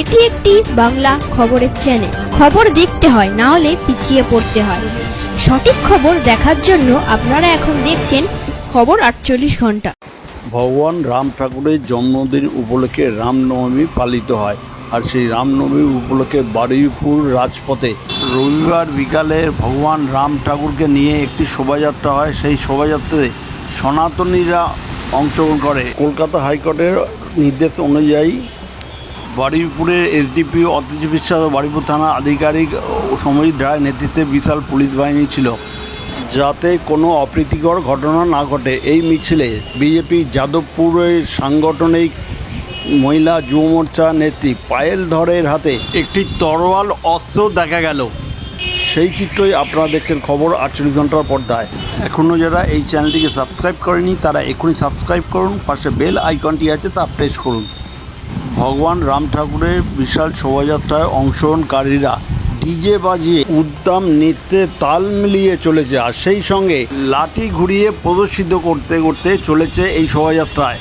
এটি একটি বাংলা খবরের চ্যানেল খবর দেখতে হয়, না হলে পিছিয়ে পড়তে হয়। সঠিক খবর দেখার জন্য আপনারা এখন দেখছেন খবর আটচল্লিশ ঘণ্টা। ভগবান রাম ঠাকুরের জন্মদিন উপলক্ষে রামনবমী পালিত হয় আর সেই রামনবমী উপলক্ষে বারুইপুর রাজপথে রবিবার বিকালে ভগবান রাম ঠাকুরকে নিয়ে একটি শোভাযাত্রা হয়। সেই শোভাযাত্রাতে সনাতনীরা অংশগ্রহণ করে। কলকাতা হাইকোর্টের নির্দেশ অনুযায়ী বারুইপুরের এসডিপি অতীশ বিশ্বাস ও বারুইপুর থানা আধিকারিক সমজিৎ রায়ের নেতৃত্বে বিশাল পুলিশ বাহিনী ছিল, যাতে কোনো অপ্রীতিকর ঘটনা না ঘটে। এই মিছিলে বিজেপি যাদবপুরের সাংগঠনিক মহিলা যুব মোর্চা নেত্রী পায়েল ধরের হাতে একটি তরোয়াল অস্ত্র দেখা গেল। সেই চিত্রই আপনারা দেখছেন খবর আটচল্লিশ ঘণ্টার পর্দায়। এখনও যারা এই চ্যানেলটিকে সাবস্ক্রাইব করেনি, তারা এখনই সাবস্ক্রাইব করুন, পাশে বেল আইকনটি আছে তা প্রেস করুন। ভগবান রাম ঠাকুরের বিশাল শোভাযাত্রায় অংশগ্রহণকারীরা ডিজে বাজিয়ে উদ্দাম নৃত্যে তাল মিলিয়ে চলেছে আর সেই সঙ্গে লাঠি ঘুরিয়ে প্রদর্শিত করতে করতে চলেছে এই শোভাযাত্রায়।